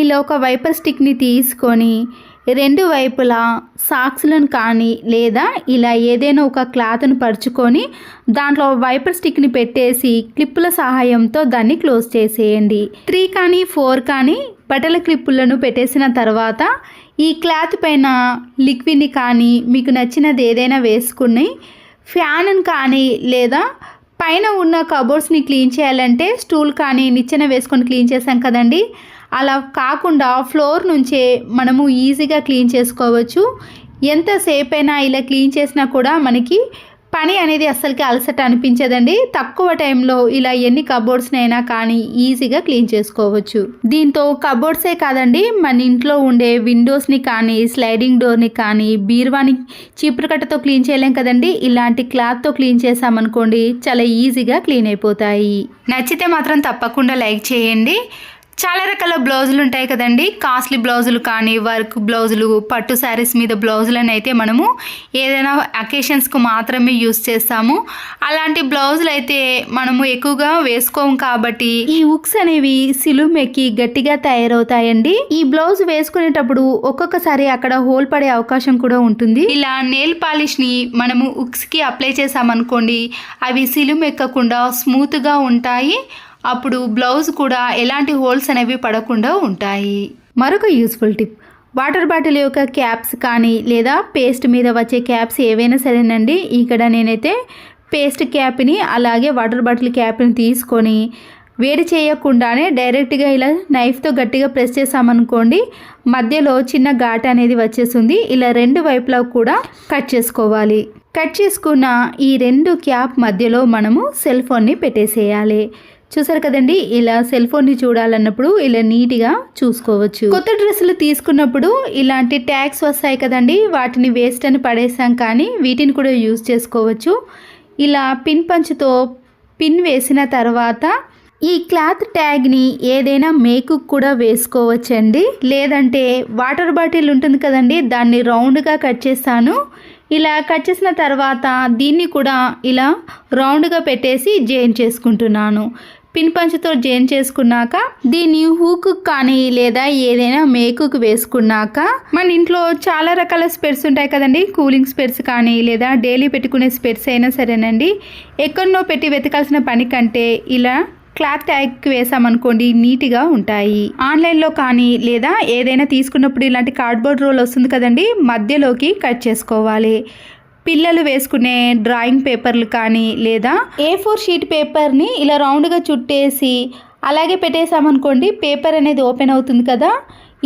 ఇలా ఒక వైపర్ స్టిక్ని తీసుకొని రెండు వైపులా సాక్స్లను కానీ లేదా ఇలా ఏదైనా ఒక క్లాత్ను పరుచుకొని దాంట్లో వైపర్ స్టిక్ని పెట్టేసి క్లిప్పుల సహాయంతో దాన్ని క్లోజ్ చేసేయండి. త్రీ కానీ ఫోర్ కానీ బట్టల క్లిప్పులను పెట్టేసిన తర్వాత ఈ క్లాత్ పైన లిక్విడ్ని కానీ మీకు నచ్చినది ఏదైనా వేసుకుని ఫ్యాన్ కానీ లేదా పైన ఉన్న కబోర్డ్స్ని క్లీన్ చేయాలంటే స్టూల్ కానీ నిచ్చెన వేసుకొని క్లీన్ చేసాం కదండి అలా కాకుండా ఫ్లోర్ నుంచే మనము ఈజీగా క్లీన్ చేసుకోవచ్చు. ఎంతసేపు అయినా ఇలా క్లీన్ చేసినా కూడా మనకి పని అనేది అస్సలకి అలసట అనిపించదండి. తక్కువ టైంలో ఇలా ఎన్ని కబోర్డ్స్నైనా కానీ ఈజీగా క్లీన్ చేసుకోవచ్చు. దీంతో కబోర్డ్సే కాదండి మన ఇంట్లో ఉండే విండోస్ని కానీ స్లైడింగ్ డోర్ని కానీ బీరువాని చీపురు కట్టతో క్లీన్ చేయలేం కదండి. ఇలాంటి క్లాత్తో క్లీన్ చేసామనుకోండి చాలా ఈజీగా క్లీన్ అయిపోతాయి. నచ్చితే మాత్రం తప్పకుండా లైక్ చేయండి. చాలా రకాల బ్లౌజులు ఉంటాయి కదండి. కాస్ట్లీ బ్లౌజులు కానీ వర్క్ బ్లౌజులు పట్టు శారీస్ మీద బ్లౌజులను అయితే మనము ఏదైనా అకేషన్స్కు మాత్రమే యూస్ చేస్తాము. అలాంటి బ్లౌజులు అయితే మనము ఎక్కువగా వేసుకోము కాబట్టి ఈ ఉక్స్ అనేవి సిలుమెక్కి గట్టిగా తయారవుతాయండి. ఈ బ్లౌజ్ వేసుకునేటప్పుడు ఒక్కొక్కసారి అక్కడ హోల్ పడే అవకాశం కూడా ఉంటుంది. ఇలా నెయిల్ పాలిష్ని మనము ఉక్స్కి అప్లై చేసామనుకోండి అవి సిలుమెక్కకుండా స్మూత్గా ఉంటాయి. అప్పుడు బ్లౌజ్ కూడా ఎలాంటి హోల్స్ అనేవి పడకుండా ఉంటాయి. మరొక యూస్ఫుల్ టిప్. వాటర్ బాటిల్ యొక్క క్యాప్స్ కానీ లేదా పేస్ట్ మీద వచ్చే క్యాప్స్ ఏవైనా సరేనండి. ఇక్కడ నేనైతే పేస్ట్ క్యాప్ని అలాగే వాటర్ బాటిల్ క్యాప్ని తీసుకొని వేడి చేయకుండానే డైరెక్ట్గా ఇలా నైఫ్తో గట్టిగా ప్రెస్ చేసామనుకోండి మధ్యలో చిన్న ఘాట్ అనేది వచ్చేస్తుంది. ఇలా రెండు వైపులా కూడా కట్ చేసుకోవాలి. కట్ చేసుకున్న ఈ రెండు క్యాప్ మధ్యలో మనము సెల్ ఫోన్ని పెట్టేసేయాలి. చూసారు కదండి ఇలా సెల్ ఫోన్ని చూడాలన్నప్పుడు ఇలా నీట్గా చూసుకోవచ్చు. కొత్త డ్రెస్సులు తీసుకున్నప్పుడు ఇలాంటి ట్యాగ్స్ వస్తాయి కదండి వాటిని వేస్ట్ అని పడేసాం కానీ వీటిని కూడా యూజ్ చేసుకోవచ్చు. ఇలా పిన్ పంచుతో పిన్ వేసిన తర్వాత ఈ క్లాత్ ట్యాగ్ని ఏదైనా మేకు కూడా వేసుకోవచ్చండి. లేదంటే వాటర్ బాటిల్ ఉంటుంది కదండి దాన్ని రౌండ్గా కట్ చేస్తాను. ఇలా కట్ చేసిన తర్వాత దీన్ని కూడా ఇలా రౌండ్గా పెట్టేసి జైన్ చేసుకుంటున్నాను. పిన్ పంచుతో జైన్ చేసుకున్నాక దీన్ని హూకు కానీ లేదా ఏదైనా మేకుకు వేసుకున్నాక మన ఇంట్లో చాలా రకాల స్పెట్స్ ఉంటాయి కదండి. కూలింగ్ స్పెట్స్ కానీ లేదా డైలీ పెట్టుకునే స్పెట్స్ అయినా సరేనండి. ఎక్కడనో పెట్టి వెతకాల్సిన పని కంటే ఇలా క్లాత్ ట్యాగ్కి వేసామనుకోండి నీట్గా ఉంటాయి. ఆన్లైన్లో కానీ లేదా ఏదైనా తీసుకున్నప్పుడు ఇలాంటి కార్డ్బోర్డ్ రోల్ వస్తుంది కదండి మధ్యలోకి కట్ చేసుకోవాలి. పిల్లలు వేసుకునే డ్రాయింగ్ పేపర్లు కానీ లేదా ఏ ఫోర్ షీట్ పేపర్ని ఇలా రౌండ్గా చుట్టేసి అలాగే పెట్టేసామనుకోండి పేపర్ అనేది ఓపెన్ అవుతుంది కదా.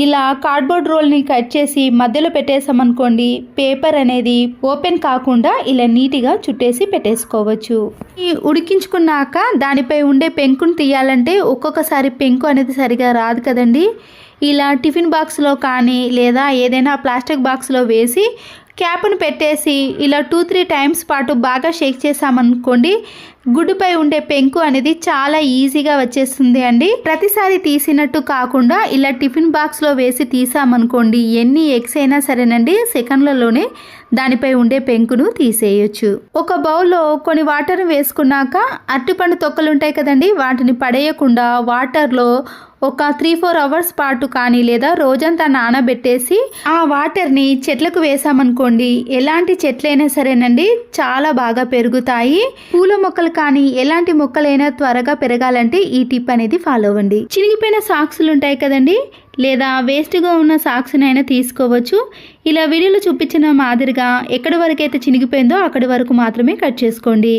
ఇలా కార్డ్బోర్డ్ రోల్ని కట్ చేసి మధ్యలో పెట్టేసామనుకోండి పేపర్ అనేది ఓపెన్ కాకుండా ఇలా నీట్గా చుట్టేసి పెట్టేసుకోవచ్చు. ఈ ఉడికించుకున్నాక దానిపై ఉండే పెంకును తీయాలంటే ఒక్కొక్కసారి పెంకు అనేది సరిగా రాదు కదండి. ఇలా టిఫిన్ బాక్స్లో కానీ లేదా ఏదైనా ప్లాస్టిక్ బాక్స్లో వేసి క్యాప్ను పెట్టేసి ఇలా టూ త్రీ టైమ్స్ పాటు బాగా షేక్ చేసామనుకోండి గుడ్డుపై ఉండే పెంకు అనేది చాలా ఈజీగా వచ్చేస్తుంది అండి. ప్రతిసారి తీసినట్టు కాకుండా ఇలా టిఫిన్ బాక్స్లో వేసి తీసామనుకోండి ఎన్ని ఎగ్స్ అయినా సరేనండి సెకండ్లలోనే దానిపై ఉండే పెంకును తీసేయచ్చు. ఒక బౌల్లో కొన్ని వాటర్ వేసుకున్నాక అరటిపండు తొక్కలు ఉంటాయి కదండి వాటిని పడేయకుండా వాటర్లో ఒక త్రీ ఫోర్ అవర్స్ పాటు కానీ లేదా రోజంతా నానబెట్టేసి ఆ వాటర్ని చెట్లకు వేసామనుకోండి ఎలాంటి చెట్లైనా సరేనండి చాలా బాగా పెరుగుతాయి. పూల మొక్కలు కానీ ఎలాంటి మొక్కలైనా త్వరగా పెరగాలంటే ఈ టిప్ అనేది ఫాలో అవ్వండి. చినిగిపోయిన సాక్సులు ఉంటాయి కదండి? లేదా వేస్ట్గా ఉన్న సాక్స్నైనా తీసుకోవచ్చు. ఇలా వీడియోలో చూపించిన మాదిరిగా ఎక్కడి వరకు అయితే చినిగిపోయిందో అక్కడి వరకు మాత్రమే కట్ చేసుకోండి.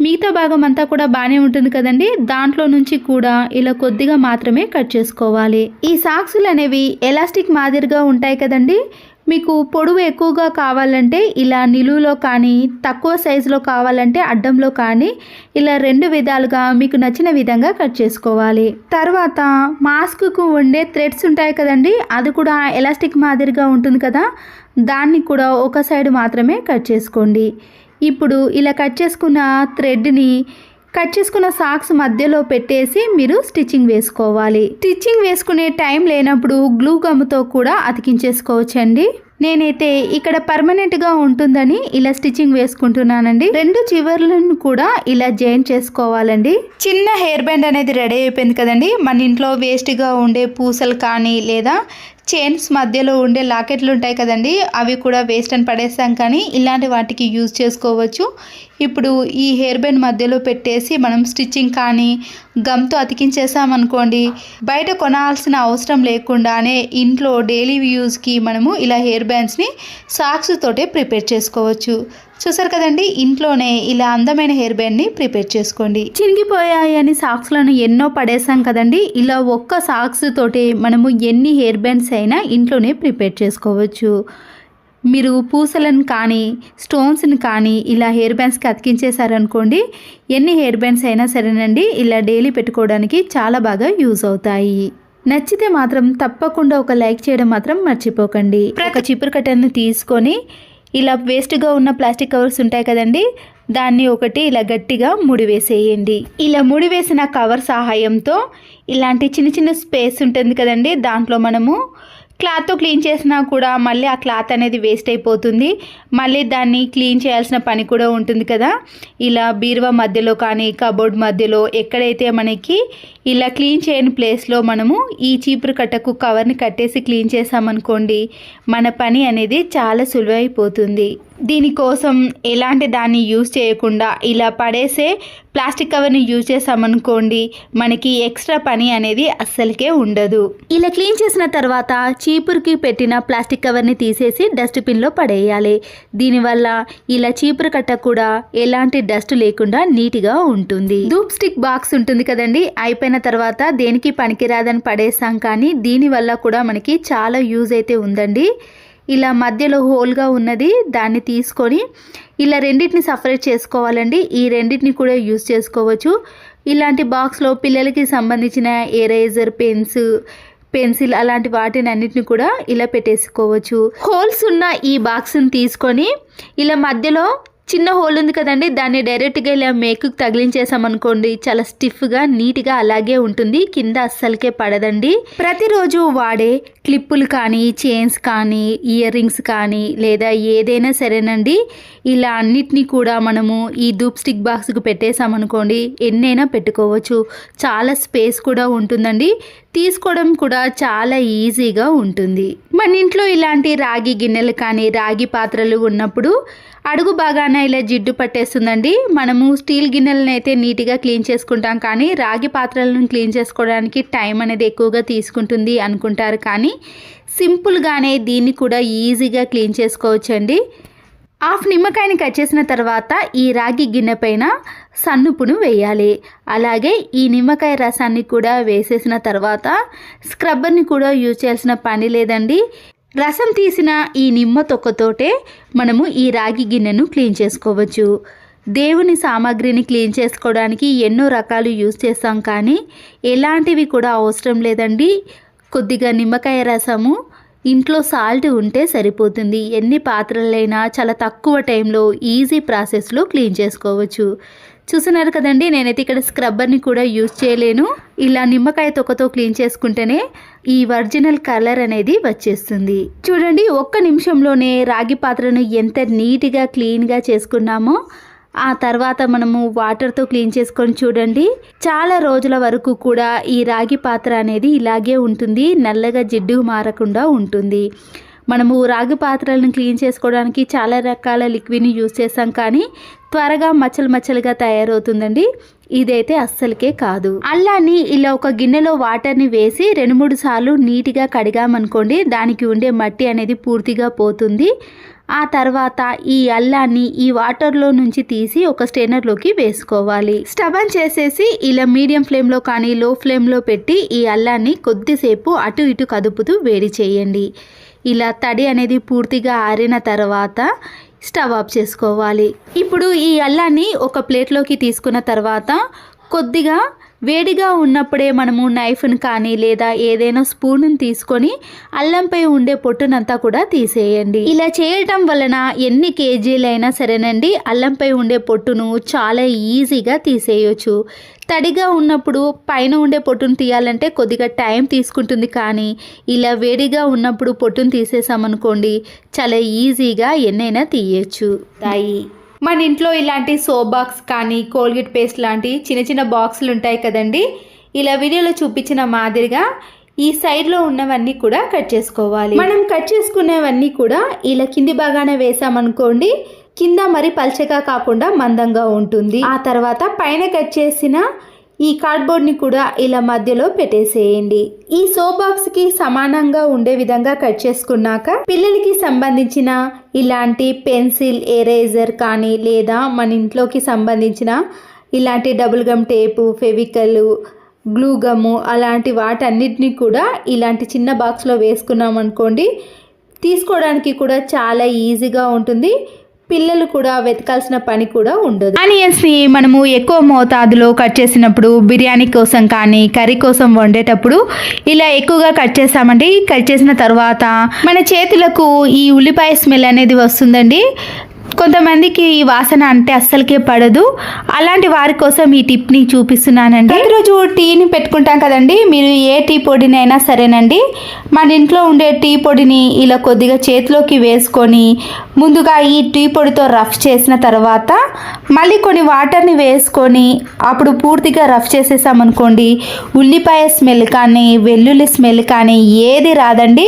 మిగతా భాగం అంతా కూడా బాగానే ఉంటుంది కదండి? దాంట్లో నుంచి కూడా ఇలా కొద్దిగా మాత్రమే కట్ చేసుకోవాలి. ఈ సాక్సులు అనేవి ఎలాస్టిక్ మాదిరిగా ఉంటాయి కదండి? మీకు పొడవు ఎక్కువగా కావాలంటే ఇలా నిలువులో కానీ తక్కువ సైజులో కావాలంటే అడ్డంలో కానీ ఇలా రెండు విధాలుగా మీకు నచ్చిన విధంగా కట్ చేసుకోవాలి. తర్వాత మాస్క్కు ఉండే థ్రెడ్స్ ఉంటాయి కదండి అది కూడా ఎలాస్టిక్ మాదిరిగా ఉంటుంది కదా దాన్ని కూడా ఒక సైడ్ మాత్రమే కట్ చేసుకోండి. ఇప్పుడు ఇలా కట్ చేసుకున్న థ్రెడ్ని కట్ చేసుకున్న సాక్స్ మధ్యలో పెట్టేసి మీరు స్టిచ్చింగ్ వేసుకోవాలి. స్టిచ్చింగ్ వేసుకునే టైం లేనప్పుడు గ్లూ గమ్తో కూడా అతికించేసుకోవచ్చండి. నేనైతే ఇక్కడ పర్మనెంట్గా ఉంటుందని ఇలా స్టిచ్చింగ్ వేసుకుంటున్నానండి. రెండు చివర్లను కూడా ఇలా జాయిన్ చేసుకోవాలండి. చిన్న హెయిర్ బ్యాండ్ అనేది రెడీ అయిపోయింది కదండి. మన ఇంట్లో వేస్ట్గా ఉండే పూసలు కానీ లేదా చైన్స్ మధ్యలో ఉండే లాకెట్లు ఉంటాయి కదండి అవి కూడా వేస్ట్ అని పడేస్తాం కానీ ఇలాంటి వాటికి యూజ్ చేసుకోవచ్చు. ఇప్పుడు ఈ హెయిర్ బ్యాండ్ మధ్యలో పెట్టేసి మనం స్టిచ్చింగ్ కానీ గమ్తో అతికించేసామనుకోండి బయట కొనాల్సిన అవసరం లేకుండానే ఇంట్లో డైలీ యూజ్కి మనము ఇలా హెయిర్ బ్యాండ్స్ని సాక్స్ తోటే ప్రిపేర్ చేసుకోవచ్చు. చూసారు కదండి ఇంట్లోనే ఇలా అందమైన హెయిర్ బ్యాండ్ని ప్రిపేర్ చేసుకోండి. చినిగిపోయాయి అని సాక్స్లను ఎన్నో పడేసాం కదండి ఇలా ఒక్క సాక్స్ తోటి మనము ఎన్ని హెయిర్ బ్యాండ్స్ అయినా ఇంట్లోనే ప్రిపేర్ చేసుకోవచ్చు. మీరు పూసలను కానీ స్టోన్స్ని కానీ ఇలా హెయిర్ బ్యాండ్స్కి అతికించేశారనుకోండి ఎన్ని హెయిర్ బ్యాండ్స్ అయినా సరేనండి ఇలా డైలీ పెట్టుకోవడానికి చాలా బాగా యూజ్ అవుతాయి. నచ్చితే మాత్రం తప్పకుండా ఒక లైక్ చేయడం మాత్రం మర్చిపోకండి. ఒక చిపురు కట్టను తీసుకొని ఇలా వేస్ట్గా ఉన్న ప్లాస్టిక్ కవర్స్ ఉంటాయి కదండి దాన్ని ఒకటి ఇలా గట్టిగా ముడివేసేయండి ఇలా ముడివేసిన కవర్ సహాయంతో ఇలాంటి చిన్న చిన్న స్పేస్ ఉంటుంది కదండి దాంట్లో మనము క్లాత్ క్లీన్ చేసినా కూడా మళ్ళీ ఆ క్లాత్ అనేది వేస్ట్ అయిపోతుంది. మళ్ళీ దాన్ని క్లీన్ చేయాల్సిన పని కూడా ఉంటుంది కదా. ఇలా బీరువా మధ్యలో కానీ కబోర్డ్ మధ్యలో ఎక్కడైతే మనకి ఇలా క్లీన్ చేయని ప్లేస్లో మనము ఈ చీపురు కట్టకు కవర్ని కట్టేసి క్లీన్ చేసామనుకోండి మన పని అనేది చాలా సులువైపోతుంది. దీనికోసం ఎలాంటి దాన్ని యూజ్ చేయకుండా ఇలా పడేసే ప్లాస్టిక్ కవర్ని యూజ్ చేసామనుకోండి మనకి ఎక్స్ట్రా పని అనేది అస్సలకే ఉండదు. ఇలా క్లీన్ చేసిన తర్వాత చీపురుకి పెట్టిన ప్లాస్టిక్ కవర్ని తీసేసి డస్ట్బిన్లో పడేయాలి. దీనివల్ల ఇలా చీపురు కట్ట కూడా ఎలాంటి డస్ట్ లేకుండా నీట్గా ఉంటుంది. ధూప్ స్టిక్ బాక్స్ ఉంటుంది కదండి అయిపోయిన తర్వాత దేనికి పనికిరాదని పడేసాం కానీ దీనివల్ల కూడా మనకి చాలా యూజ్ అయితే ఉందండి. ఇలా మధ్యలో హోల్గా ఉన్నది దాన్ని తీసుకొని ఇలా రెండింటిని సపరేట్ చేసుకోవాలండి. ఈ రెండింటిని కూడా యూజ్ చేసుకోవచ్చు. ఇలాంటి బాక్స్లో పిల్లలకి సంబంధించిన ఎరేజర్ పెన్స్ పెన్సిల్ అలాంటి వాటిని అన్నిటిని కూడా ఇలా పెట్టేసుకోవచ్చు. హోల్స్ ఉన్న ఈ బాక్స్ని తీసుకొని ఇలా మధ్యలో చిన్న హోల్ ఉంది కదండి దాన్ని డైరెక్ట్గా ఇలా మేకు తగిలించేసామనుకోండి చాలా స్టిఫ్గా నీట్గా అలాగే ఉంటుంది కింద అస్సలకే పడదండి. ప్రతిరోజు వాడే క్లిప్పులు కానీ చైన్స్ కానీ ఇయర్ రింగ్స్ కానీ లేదా ఏదైనా సరేనండి ఇలా అన్నిటినీ కూడా మనము ఈ దూప్ స్టిక్ బాక్స్కి పెట్టేసామనుకోండి ఎన్నైనా పెట్టుకోవచ్చు. చాలా స్పేస్ కూడా ఉంటుందండి. తీసుకోవడం కూడా చాలా ఈజీగా ఉంటుంది. మన ఇంట్లో ఇలాంటి రాగి గిన్నెలు కానీ రాగి పాత్రలు ఉన్నప్పుడు అడుగు బాగానే ఇలా జిడ్డు పట్టేస్తుందండి. మనము స్టీల్ గిన్నెలను అయితే నీట్గా క్లీన్ చేసుకుంటాం. కానీ రాగి పాత్రలను క్లీన్ చేసుకోవడానికి టైం అనేది ఎక్కువగా తీసుకుంటుంది అనుకుంటారు. కానీ సింపుల్గానే దీన్ని కూడా ఈజీగా క్లీన్ చేసుకోవచ్చండి. హాఫ్ నిమ్మకాయని కట్ చేసిన తర్వాత ఈ రాగి గిన్నె పైన సన్నుపును వేయాలి. అలాగే ఈ నిమ్మకాయ రసాన్ని కూడా వేసేసిన తర్వాత స్క్రబ్బర్ని కూడా యూజ్ చేయాల్సిన పని లేదండి. రసం తీసిన ఈ నిమ్మ తొక్కతోటే మనము ఈ రాగి గిన్నెను క్లీన్ చేసుకోవచ్చు. దేవుని సామాగ్రిని క్లీన్ చేసుకోవడానికి ఎన్నో రకాలు యూజ్ చేస్తాం కానీ ఎలాంటివి కూడా అవసరం లేదండి. కొద్దిగా నిమ్మకాయ రసము ఇంట్లో సాల్ట్ ఉంటే సరిపోతుంది. ఎన్ని పాత్రలైనా చాలా తక్కువ టైంలో ఈజీ ప్రాసెస్లో క్లీన్ చేసుకోవచ్చు. చూస్తున్నారు కదండి నేనైతే ఇక్కడ స్క్రబ్బర్ని కూడా యూజ్ చేయలేను. ఇలా నిమ్మకాయ తొక్కతో క్లీన్ చేసుకుంటేనే ఈ ఒరిజినల్ కలర్ అనేది వచ్చేస్తుంది. చూడండి ఒక్క నిమిషంలోనే రాగి పాత్రను ఎంత నీట్గా క్లీన్గా చేసుకున్నామో ఆ తర్వాత మనము వాటర్తో క్లీన్ చేసుకొని చూడండి. చాలా రోజుల వరకు కూడా ఈ రాగి పాత్ర అనేది ఇలాగే ఉంటుంది. నల్లగా జిడ్డు మారకుండా ఉంటుంది. మనము రాగి పాత్రలను క్లీన్ చేసుకోవడానికి చాలా రకాల లిక్విడ్ని యూజ్ చేసాం కానీ త్వరగా మచ్చలు మచ్చలుగా తయారవుతుందండి. ఇదైతే అస్సలకే కాదు. అల్లాన్ని ఇలా ఒక గిన్నెలో వాటర్ని వేసి రెండు మూడు సార్లు నీట్గా కడిగామనుకోండి దానికి ఉండే మట్టి అనేది పూర్తిగా పోతుంది. ఆ తర్వాత ఈ అల్లాన్ని ఈ వాటర్లో నుంచి తీసి ఒక స్టెయినర్లోకి వేసుకోవాలి. స్టవ్ ఆన్ చేసేసి ఇలా మీడియం ఫ్లేమ్లో కానీ లో ఫ్లేమ్లో పెట్టి ఈ అల్లాన్ని కొద్దిసేపు అటు ఇటు కదుపుతూ వేడి చేయండి. ఇలా తడి అనేది పూర్తిగా ఆరిన తర్వాత స్టవ్ ఆఫ్ చేసుకోవాలి. ఇప్పుడు ఈ అల్లాన్ని ఒక ప్లేట్లోకి తీసుకున్న తర్వాత కొద్దిగా వేడిగా ఉన్నప్పుడే మనము నైఫ్ని కానీ లేదా ఏదైనా స్పూన్ను తీసుకొని అల్లంపై ఉండే పొట్టునంతా కూడా తీసేయండి. ఇలా చేయటం వలన ఎన్ని కేజీలైనా సరేనండి అల్లంపై ఉండే పొట్టును చాలా ఈజీగా తీసేయొచ్చు. తడిగా ఉన్నప్పుడు పైన ఉండే పొట్టును తీయాలంటే కొద్దిగా టైం తీసుకుంటుంది కానీ ఇలా వేడిగా ఉన్నప్పుడు పొట్టును తీసేసామనుకోండి చాలా ఈజీగా ఎన్నైనా తీయచ్చు. తాయి. మన ఇంట్లో ఇలాంటి సోప్ బాక్స్ కానీ కోల్గేట్ పేస్ట్ లాంటి చిన్న చిన్న బాక్సులు ఉంటాయి కదండి. ఇలా వీడియోలో చూపించిన మాదిరిగా ఈ సైడ్లో ఉన్నవన్నీ కూడా కట్ చేసుకోవాలి. మనం కట్ చేసుకునేవన్నీ కూడా ఇలా కింది బాగానే వేసామనుకోండి కింద మరి పల్చగా కాకుండా మందంగా ఉంటుంది. ఆ తర్వాత పైన కట్ చేసిన ఈ కార్డ్బోర్డ్ని కూడా ఇలా మధ్యలో పెట్టేసేయండి. ఈ సో బాక్స్కి సమానంగా ఉండే విధంగా కట్ చేసుకున్నాక పిల్లలకి సంబంధించిన ఇలాంటి పెన్సిల్ ఎరేజర్ కానీ లేదా మన ఇంట్లోకి సంబంధించిన ఇలాంటి double gum tape Fevicol glue gum అలాంటి వాటన్నిటిని కూడా ఇలాంటి చిన్న బాక్స్లో వేసుకున్నాం అనుకోండి తీసుకోవడానికి కూడా చాలా ఈజీగా ఉంటుంది. పిల్లలు కూడా వెతకాల్సిన పని కూడా ఉండదు. ఆనియన్స్ని మనము ఎక్కువ మోతాదులో కట్ చేసినప్పుడు బిర్యానీ కోసం కానీ కర్రీ కోసం వండేటప్పుడు ఇలా ఎక్కువగా కట్ చేస్తామండి. కట్ చేసిన తర్వాత మన చేతులకు ఈ ఉల్లిపాయ స్మెల్ అనేది వస్తుందండి. కొంతమందికి ఈ వాసన అంటే అస్సలకే పడదు. అలాంటి వారి కోసం ఈ టిప్ని చూపిస్తున్నానండి. ప్రతిరోజు టీని పెట్టుకుంటాం కదండి. మీరు ఏ టీ పొడినైనా సరేనండి. మన ఇంట్లో ఉండే టీ పొడిని ఇలా కొద్దిగా చేతిలోకి వేసుకొని ముందుగా ఈ టీ పొడితో రఫ్ చేసిన తర్వాత మళ్ళీ కొన్ని వాటర్ని వేసుకొని అప్పుడు పూర్తిగా రఫ్ చేసేసామనుకోండి ఉల్లిపాయ స్మెల్ కానీ వెల్లుల్లి స్మెల్ కానీ ఏది రాదండి.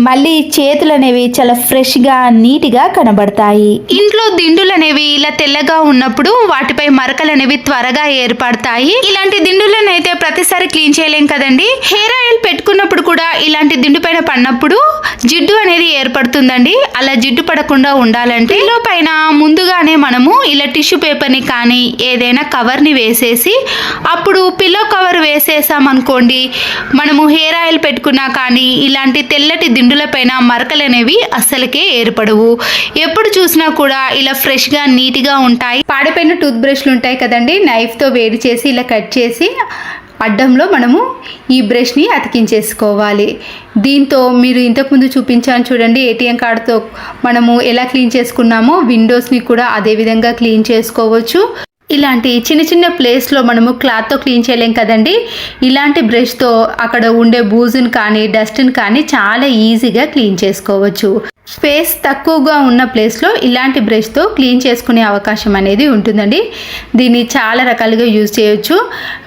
మళ్ళీ చేతులు అనేవి చాలా ఫ్రెష్గా నీట్గా కనబడతాయి. ఇంట్లో దిండులు అనేవి ఇలా తెల్లగా ఉన్నప్పుడు వాటిపై మరకలు అనేవి త్వరగా ఏర్పడతాయి. ఇలాంటి దిండులను అయితే ప్రతిసారి క్లీన్ చేయలేం కదండి. హెయిర్ ఆయిల్ పెట్టుకున్నప్పుడు కూడా ఇలాంటి దిండు పైన పడినప్పుడు జిడ్డు అనేది ఏర్పడుతుందండి. అలా జిడ్డు పడకుండా ఉండాలంటే పిల్లో పైన ముందుగానే మనము ఇలా టిష్యూ పేపర్ని కానీ ఏదైనా కవర్ని వేసేసి అప్పుడు పిల్లో కవర్ వేసేసామనుకోండి మనము హెయిర్ ఆయిల్ పెట్టుకున్నా కానీ ఇలాంటి తెల్లటి దిండుల పైన మరకలు అనేవి అస్సలకే ఏర్పడవు. ఎప్పుడు చూసినా కూడా ఇలా ఫ్రెష్గా నీట్గా ఉంటాయి. పాడిపోయిన టూత్ బ్రష్లు ఉంటాయి కదండి నైఫ్తో వేడి చేసి ఇలా కట్ చేసి అడ్డంలో మనము ఈ బ్రష్ని అతికించేసుకోవాలి. దీంతో మీరు ఇంతకుముందు చూపించాను చూడండి ఏటీఎం కార్డుతో మనము ఎలా క్లీన్ చేసుకున్నామో విండోస్ని కూడా అదే విధంగా క్లీన్ చేసుకోవచ్చు. ఇలాంటి చిన్న చిన్న ప్లేస్లో మనము క్లాత్తో క్లీన్ చేయలేం కదండి. ఇలాంటి బ్రష్తో అక్కడ ఉండే బూజుని కానీ డస్ట్ని కానీ చాలా ఈజీగా క్లీన్ చేసుకోవచ్చు. స్పేస్ తక్కువగా ఉన్న ప్లేస్లో ఇలాంటి బ్రష్తో క్లీన్ చేసుకునే అవకాశం అనేది ఉంటుందండి. దీన్ని చాలా రకాలుగా యూజ్ చేయొచ్చు.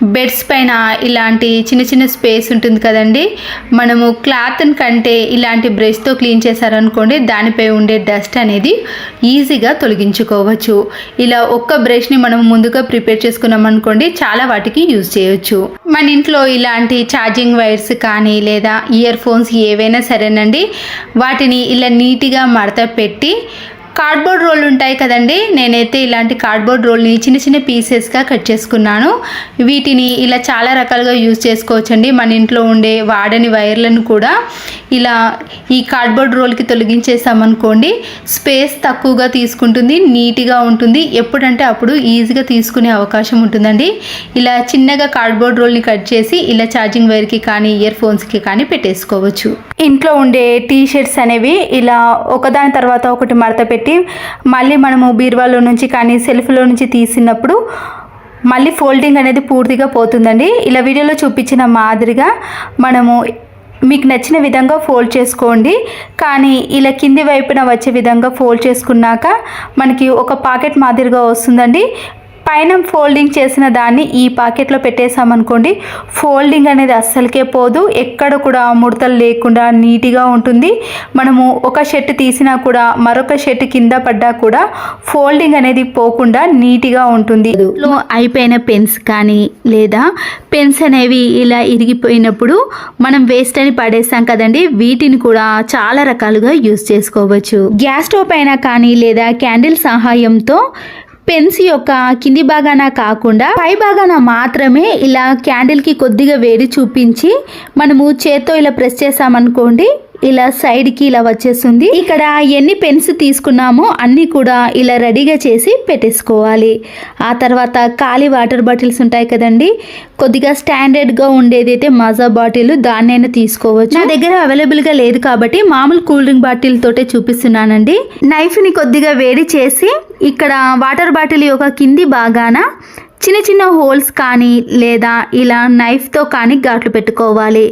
బెడ్స్ పైన ఇలాంటి చిన్న చిన్న స్పేస్ ఉంటుంది కదండి. మనము క్లాత్ కంటే ఇలాంటి బ్రష్తో క్లీన్ చేశారనుకోండి దానిపై ఉండే డస్ట్ అనేది ఈజీగా తొలగించుకోవచ్చు. ఇలా ఒక్క బ్రష్ని మనం ముందుగా ప్రిపేర్ చేసుకున్నాం అనుకోండి చాలా వాటికి యూజ్ చేయొచ్చు. మన ఇంట్లో ఇలాంటి ఛార్జింగ్ వైర్స్ కానీ లేదా ఇయర్ ఫోన్స్ ఏవైనా సరేనండి వాటిని ఇలా నీట్గా మడత పెట్టి కార్డ్బోర్డ్ రోల్ ఉంటాయి కదండి. నేనైతే ఇలాంటి కార్డ్బోర్డ్ రోల్ని చిన్న చిన్న పీసెస్గా కట్ చేసుకున్నాను. వీటిని ఇలా చాలా రకాలుగా యూజ్ చేసుకోవచ్చండి. మన ఇంట్లో ఉండే వాడని వైర్లను కూడా ఇలా ఈ కార్డ్బోర్డ్ రోల్కి తొలగించేసామనుకోండి స్పేస్ తక్కువగా తీసుకుంటుంది నీట్గా ఉంటుంది. ఎప్పుడంటే అప్పుడు ఈజీగా తీసుకునే అవకాశం ఉంటుందండి. ఇలా చిన్నగా కార్డ్బోర్డ్ రోల్ని కట్ చేసి ఇలా ఛార్జింగ్ వైర్కి కానీ ఇయర్ ఫోన్స్కి కానీ పెట్టేసుకోవచ్చు. ఇంట్లో ఉండే టీ షర్ట్స్ అనేవి ఇలా ఒకదాని తర్వాత ఒకటి మడత పెట్టి మళ్ళీ మనము బీరువాలో నుంచి కానీ సెల్ఫ్లో నుంచి తీసినప్పుడు మళ్ళీ ఫోల్డింగ్ అనేది పూర్తిగా పోతుందండి. ఇలా వీడియోలో చూపించిన మాదిరిగా మనము మీకు నచ్చిన విధంగా ఫోల్డ్ చేసుకోండి. కానీ ఇలా కింది వైపున వచ్చే విధంగా ఫోల్డ్ చేసుకున్నాక మనకి ఒక పాకెట్ మాదిరిగా వస్తుందండి. పైన ఫోల్డింగ్ చేసిన దాన్ని ఈ పాకెట్లో పెట్టేసామనుకోండి ఫోల్డింగ్ అనేది అస్సలకే పోదు. ఎక్కడ కూడా ముడతలు లేకుండా నీట్గా ఉంటుంది. మనము ఒక షర్ట్ తీసినా కూడా మరొక షర్ట్ కింద పడ్డా కూడా ఫోల్డింగ్ అనేది పోకుండా నీట్గా ఉంటుంది. అయిపోయిన పెన్స్ కానీ లేదా పెన్స్ అనేవి ఇలా ఇరిగిపోయినప్పుడు మనం వేస్ట్ అని పడేస్తాం కదండి వీటిని కూడా చాలా రకాలుగా యూస్ చేసుకోవచ్చు. గ్యాస్ స్టవ్ పైన కానీ లేదా క్యాండిల్ సహాయంతో పెన్స్ యొక్క కింది భాగాన కాకుండా పై భాగాన మాత్రమే ఇలా క్యాండిల్కి కొద్దిగా వేడి చూపించి మనము చేత్తో ఇలా ప్రెస్ చేసామనుకోండి ఇలా సైడ్కి ఇలా వచ్చేస్తుంది. ఇక్కడ ఎన్ని పెన్స్ తీసుకున్నామో అన్నీ కూడా ఇలా రెడీగా చేసి పెట్టేసుకోవాలి. ఆ తర్వాత ఖాళీ వాటర్ బాటిల్స్ ఉంటాయి కదండి. కొద్దిగా స్టాండర్డ్గా ఉండేది అయితే మజా బాటిల్ దాన్నైనా తీసుకోవచ్చు. నా దగ్గర అవైలబుల్గా లేదు కాబట్టి మామూలు కూల్ డ్రింక్ బాటిల్ తోటే చూపిస్తున్నానండి. నైఫ్ని కొద్దిగా వేడి చేసి ఇక్కడ వాటర్ బాటిల్ యొక్క కింది బాగాన చిన్న చిన్న హోల్స్ కానీ లేదా ఇలా నైఫ్తో కానీ ఘాట్లు పెట్టుకోవాలి.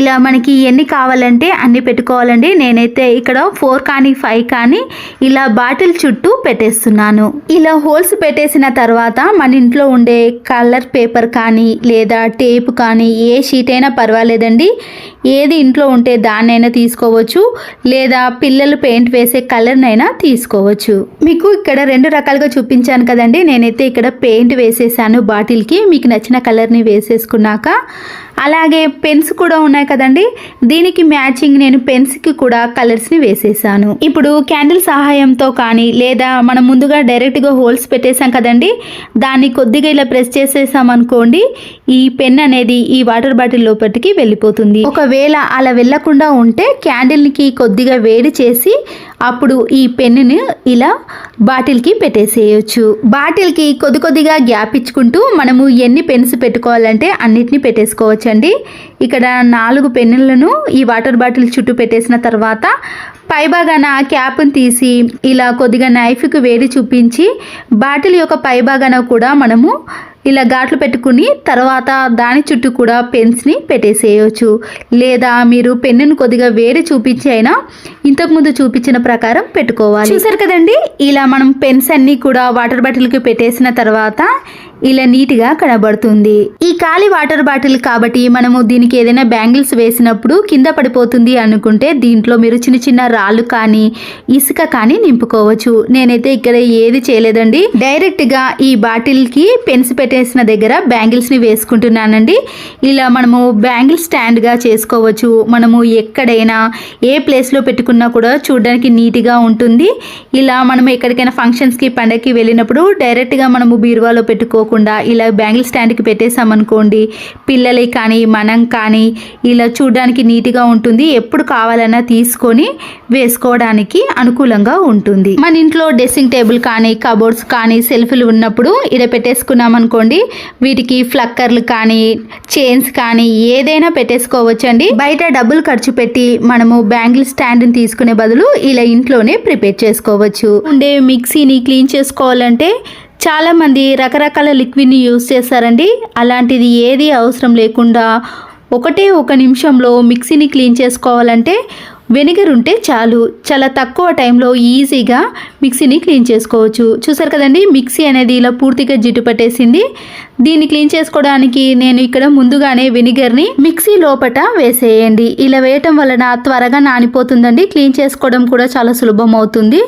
ఇలా మనకి ఎన్ని కావాలంటే అన్ని పెట్టుకోవాలండి. నేనైతే ఇక్కడ ఫోర్ కానీ ఫైవ్ కానీ ఇలా బాటిల్ చుట్టూ పెట్టేస్తున్నాను. ఇలా హోల్స్ పెట్టేసిన తర్వాత మన ఇంట్లో ఉండే కలర్ పేపర్ కానీ లేదా టేప్ కానీ ఏ షీట్ అయినా పర్వాలేదండి. ఏది ఇంట్లో ఉంటే దాన్నైనా తీసుకోవచ్చు లేదా పిల్లలు పెయింట్ వేసే కలర్నైనా తీసుకోవచ్చు. మీకు ఇక్కడ రెండు రకాలుగా చూపించాను కదండి. నేనైతే ఇక్కడ పెయింట్ వేసేసాను బాటిల్కి మీకు నచ్చిన కలర్ని వేసేసుకున్నాక. అలాగే పెన్స్ కూడా ఉన్నాయి కదండి. దీనికి మ్యాచింగ్ నేను పెన్స్కి కూడా కలర్స్ని వేసేసాను. ఇప్పుడు క్యాండిల్ సహాయంతో కానీ లేదా మనం ముందుగా డైరెక్ట్గా హోల్స్ పెట్టేసాం కదండి. దాన్ని కొద్దిగా ఇలా ప్రెస్ చేసేసాం అనుకోండి ఈ పెన్ అనేది ఈ వాటర్ బాటిల్ లోపలికి వెళ్ళిపోతుంది. ఒకవేళ అలా వెళ్ళకుండా ఉంటే క్యాండిల్కి కొద్దిగా వేడి చేసి అప్పుడు ఈ పెన్నుని ఇలా బాటిల్కి పెట్టేసేయచ్చు. బాటిల్కి కొద్ది కొద్దిగా గ్యాప్ ఇచ్చుకుంటూ మనము ఎన్ని పెన్స్ పెట్టుకోవాలంటే అన్నిటిని పెట్టేసుకోవచ్చు అండి ఇక్కడ నాలుగు పెన్నులను ఈ వాటర్ బాటిల్ చుట్టూ పెట్టేసిన తర్వాత పైభాగాన క్యాప్ను తీసి ఇలా కొద్దిగా నైఫ్కి వేడి చూపించి బాటిల్ యొక్క పైభాగాన కూడా మనము ఇలా ఘాట్లు పెట్టుకుని తర్వాత దాని చుట్టూ కూడా పెన్స్ని పెట్టేసేయచ్చు. లేదా మీరు పెన్నును కొద్దిగా వేరే చూపించి అయినా ఇంతకుముందు చూపించిన ప్రకారం పెట్టుకోవాలి. చూసారు కదండి? ఇలా మనం పెన్స్ అన్నీ కూడా వాటర్ బాటిల్కి పెట్టేసిన తర్వాత ఇలా నీట్గా కనబడుతుంది. ఈ ఖాళీ వాటర్ బాటిల్ కాబట్టి మనము దీనికి ఏదైనా బ్యాంగిల్స్ వేసినప్పుడు కింద పడిపోతుంది అనుకుంటే దీంట్లో మీరు చిన్న చిన్న రాళ్ళు కానీ ఇసుక కానీ నింపుకోవచ్చు. నేనైతే ఇక్కడ ఏది చేయలేదండి. డైరెక్ట్గా ఈ బాటిల్కి పెన్స్ పెట్టేసిన దగ్గర బ్యాంగిల్స్ని వేసుకుంటున్నానండి. ఇలా మనము బ్యాంగిల్ స్టాండ్గా చేసుకోవచ్చు. మనము ఎక్కడైనా ఏ ప్లేస్లో పెట్టుకున్నా కూడా చూడడానికి నీట్గా ఉంటుంది. ఇలా మనం ఎక్కడికైనా ఫంక్షన్స్కి పండగకి వెళ్ళినప్పుడు డైరెక్ట్గా మనము బీరువాలో పెట్టుకోకుండా ఇలా బ్యాంగిల్ స్టాండ్కి పెట్టేసామనుకోండి పిల్లలకి కానీ మనం కానీ ఇలా చూడడానికి నీట్గా ఉంటుంది. ఎప్పుడు కావాలన్నా తీసుకొని వేసుకోవడానికి అనుకూలంగా ఉంటుంది. మన ఇంట్లో డ్రెస్సింగ్ టేబుల్ కానీ కబోర్డ్స్ కానీ సెల్ఫ్లు ఉన్నప్పుడు ఇలా పెట్టేసుకున్నాం అనుకోండి వీటికి ఫ్లక్కర్లు కానీ చైన్స్ కానీ ఏదైనా పెట్టేసుకోవచ్చండి. బయట డబ్బులు ఖర్చు పెట్టి మనము బ్యాంగిల్ స్టాండ్ని తీసుకునే బదులు ఇలా ఇంట్లోనే ప్రిపేర్ చేసుకోవచ్చు. ఉండే మిక్సీని క్లీన్ చేసుకోవాలంటే చాలామంది రకరకాల లిక్విడ్ని యూస్ చేస్తారండి. అలాంటిది ఏది అవసరం లేకుండా ఒకటే ఒక నిమిషంలో మిక్సీని క్లీన్ చేసుకోవాలంటే వెనిగర్ ఉంటే చాలు. చాలా తక్కువ టైంలో ఈజీగా మిక్సీని క్లీన్ చేసుకోవచ్చు. చూసారు కదండి మిక్సీ అనేది ఇలా పూర్తిగా జిడ్డు పట్టేసింది. దీన్ని క్లీన్ చేసుకోవడానికి నేను ఇక్కడ ముందుగానే వెనిగర్ని మిక్సీ లోపట వేసేయండి. ఇలా వేయటం వలన త్వరగా నానిపోతుందండి. క్లీన్ చేసుకోవడం కూడా చాలా సులభం అవుతుంది.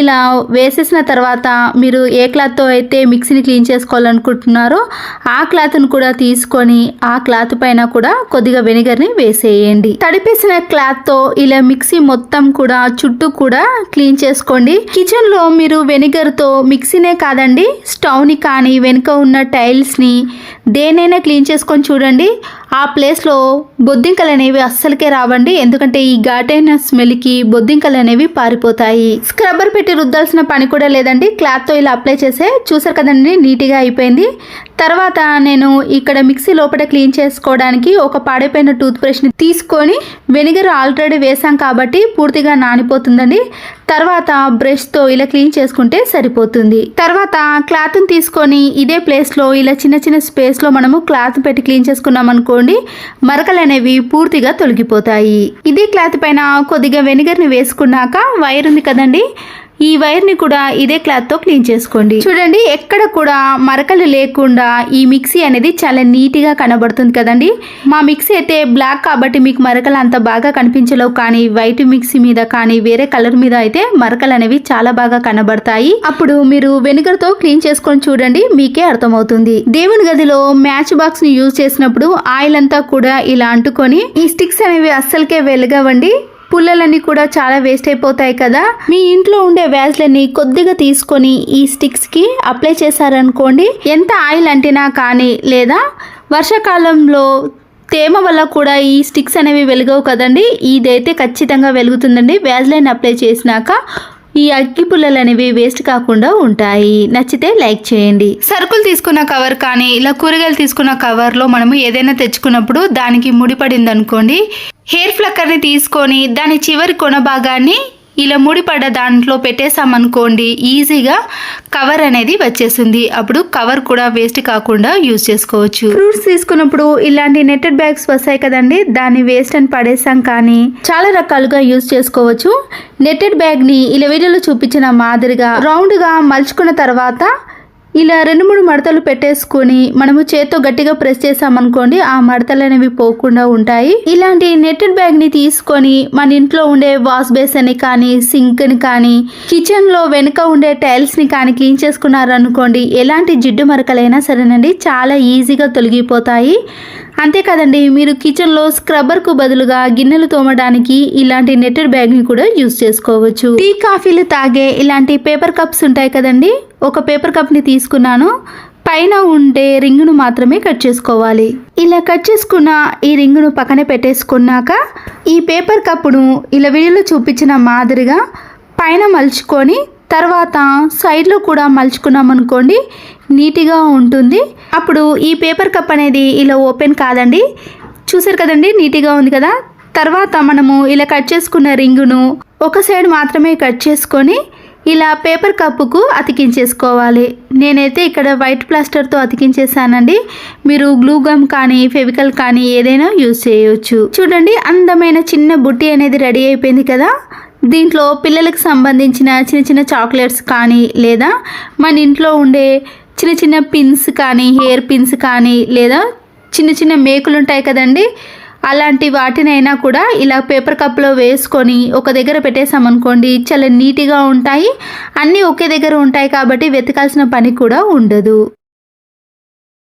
ఇలా వేసేసిన తర్వాత మీరు ఏ క్లాత్తో అయితే మిక్సీని క్లీన్ చేసుకోవాలనుకుంటున్నారో ఆ క్లాత్ను కూడా తీసుకొని ఆ క్లాత్ పైన కూడా కొద్దిగా వెనిగర్ని వేసేయండి. తడిపేసిన క్లాత్తో ఇలా మిక్సీ మొత్తం కూడా చుట్టూ కూడా క్లీన్ చేసుకోండి. కిచెన్లో మీరు వెనిగర్తో మిక్సీనే కాదండి స్టవ్ని కానీ వెనుక ఉన్న టైల్స్ని దేనైనా క్లీన్ చేసుకొని చూడండి. ఆ ప్లేస్లో బొద్దింకలు అనేవి అస్సలకే రావండి. ఎందుకంటే ఈ ఘాటైన స్మెల్కి బొద్దింకలు అనేవి పారిపోతాయి. స్క్రబ్బర్ పెట్టి రుద్దాల్సిన పని కూడా లేదండి. క్లాత్తో ఇలా అప్లై చేసే చూసారు కదండి నీట్గా అయిపోయింది. తర్వాత నేను ఇక్కడ మిక్సీ లోపల క్లీన్ చేసుకోవడానికి ఒక పాడైపోయిన టూత్ బ్రష్ని తీసుకొని వెనిగర్ ఆల్రెడీ వేసాం కాబట్టి పూర్తిగా నానిపోతుందండి. తర్వాత బ్రష్తో ఇలా క్లీన్ చేసుకుంటే సరిపోతుంది. తర్వాత క్లాత్ని తీసుకొని ఇదే ప్లేస్లో ఇలా చిన్న చిన్న స్పేస్లో మనము క్లాత్ పెట్టి క్లీన్ చేసుకున్నాం అనుకోండి మరకలు అనేవి పూర్తిగా తొలగిపోతాయి. ఇదే క్లాత్ పైన కొద్దిగా వెనిగర్ని వేసుకున్నాక వైర్ ఉంది కదండి ఈ వైర్ని కూడా ఇదే క్లాత్తో క్లీన్ చేసుకోండి. చూడండి ఎక్కడ కూడా మరకలు లేకుండా ఈ మిక్సీ అనేది చాలా నీట్గా కనబడుతుంది కదండి. మా మిక్సీ అయితే బ్లాక్ కాబట్టి మీకు మరకలు అంత బాగా కనిపించలేవు కానీ వైట్ మిక్సీ మీద కానీ వేరే కలర్ మీద అయితే మరకలు అనేవి చాలా బాగా కనబడతాయి. అప్పుడు మీరు వెనుగర్తో క్లీన్ చేసుకొని చూడండి మీకే అర్థమవుతుంది. దేవుని గదిలో మ్యాచ్ బాక్స్ని యూజ్ చేసినప్పుడు ఆయిల్ అంతా కూడా ఇలా అంటుకొని ఈ స్టిక్స్ అనేవి అస్సలకే వెలుగవండి. పుల్లలన్నీ కూడా చాలా వేస్ట్ అయిపోతాయి కదా. మీ ఇంట్లో ఉండే వ్యాజ్లని కొద్దిగా తీసుకొని ఈ స్టిక్స్కి అప్లై చేశారనుకోండి ఎంత ఆయిల్ అంటినా కానీ లేదా వర్షాకాలంలో తేమ వల్ల కూడా ఈ స్టిక్స్ అనేవి వెలుగవు కదండి. ఇదైతే ఖచ్చితంగా వెలుగుతుందండి. వ్యాజ్లైన్ అప్లై చేసినాక ఈ అగ్గి పుల్లలు అనేవి వేస్ట్ కాకుండా ఉంటాయి. నచ్చితే లైక్ చేయండి. సరుకులు తీసుకున్న కవర్ కానీ ఇలా కూరగాయలు తీసుకున్న కవర్లో మనము ఏదైనా తెచ్చుకున్నప్పుడు దానికి ముడిపడింది అనుకోండి హెయిర్ ఫ్లక్కర్ని తీసుకొని దాని చివరి కొన భాగాన్ని ఇలా ముడిపడ్డ దాంట్లో పెట్టేసామనుకోండి ఈజీగా కవర్ అనేది వచ్చేసింది. అప్పుడు కవర్ కూడా వేస్ట్ కాకుండా యూజ్ చేసుకోవచ్చు. ఫ్రూట్స్ తీసుకున్నప్పుడు ఇలాంటి నెట్టెడ్ బ్యాగ్స్ వస్తాయి కదండి దాన్ని వేస్ట్ అని పడేసాం కానీ చాలా రకాలుగా యూజ్ చేసుకోవచ్చు. నెట్టెడ్ బ్యాగ్ని ఇలా వీడియోలో చూపించిన మాదిరిగా రౌండ్గా మలుచుకున్న తర్వాత ఇలా రెండు మూడు మడతలు పెట్టేసుకొని మనము చేత్తో గట్టిగా ప్రెస్ చేసామనుకోండి ఆ మడతలు అనేవి పోకుండా ఉంటాయి. ఇలాంటి నెట్టెడ్ బ్యాగ్ని తీసుకొని మన ఇంట్లో ఉండే వాష్ బేసిన్ని కానీ సింక్ని కానీ కిచెన్లో వెనుక ఉండే టైల్స్ని కానీ క్లీన్ చేసుకున్నారనుకోండి ఎలాంటి జిడ్డు మరకలైనా సరేనండి చాలా ఈజీగా తొలగిపోతాయి. అంతేకాదండి మీరు కిచెన్లో స్క్రబ్బర్కు బదులుగా గిన్నెలు తోమడానికి ఇలాంటి నెట్టెడ్ బ్యాగ్ని కూడా యూస్ చేసుకోవచ్చు. టీ కాఫీలు తాగే ఇలాంటి పేపర్ కప్స్ ఉంటాయి కదండి ఒక పేపర్ కప్ని తీసుకున్నాను పైన ఉండే రింగును మాత్రమే కట్ చేసుకోవాలి. ఇలా కట్ చేసుకున్న ఈ రింగును పక్కన పెట్టేసుకున్నాక ఈ పేపర్ కప్పును ఇలా వీడియోలో చూపించిన మాదిరిగా పైన మలుచుకొని తర్వాత సైడ్లో కూడా మలుచుకున్నాం అనుకోండి నీట్గా ఉంటుంది. అప్పుడు ఈ పేపర్ కప్ అనేది ఇలా ఓపెన్ కాదండి. చూసారు కదండి నీట్గా ఉంది కదా? తర్వాత మనము ఇలా కట్ చేసుకున్న రింగును ఒక సైడ్ మాత్రమే కట్ చేసుకొని ఇలా పేపర్ కప్పుకు అతికించేసుకోవాలి. నేనైతే ఇక్కడ వైట్ ప్లాస్టర్తో అతికించేసానండి మీరు గ్లూ గమ్ కానీ ఫెవికల్ కానీ ఏదైనా యూజ్ చేయవచ్చు చూడండి అందమైన చిన్న బుట్టి అనేది రెడీ అయిపోయింది కదా? దీంట్లో పిల్లలకు సంబంధించిన చిన్న చిన్న చాక్లెట్స్ కానీ లేదా మన ఇంట్లో ఉండే చిన్న చిన్న పిన్స్ కానీ హెయిర్ పిన్స్ కానీ లేదా చిన్న చిన్న మేకులు ఉంటాయి కదండి అలాంటి వాటినైనా కూడా ఇలా పేపర్ కప్లో వేసుకొని ఒక దగ్గర పెట్టేసామనుకోండి చాలా నీట్గా ఉంటాయి. అన్నీ ఒకే దగ్గర ఉంటాయి కాబట్టి వెతకాల్సిన పని కూడా ఉండదు.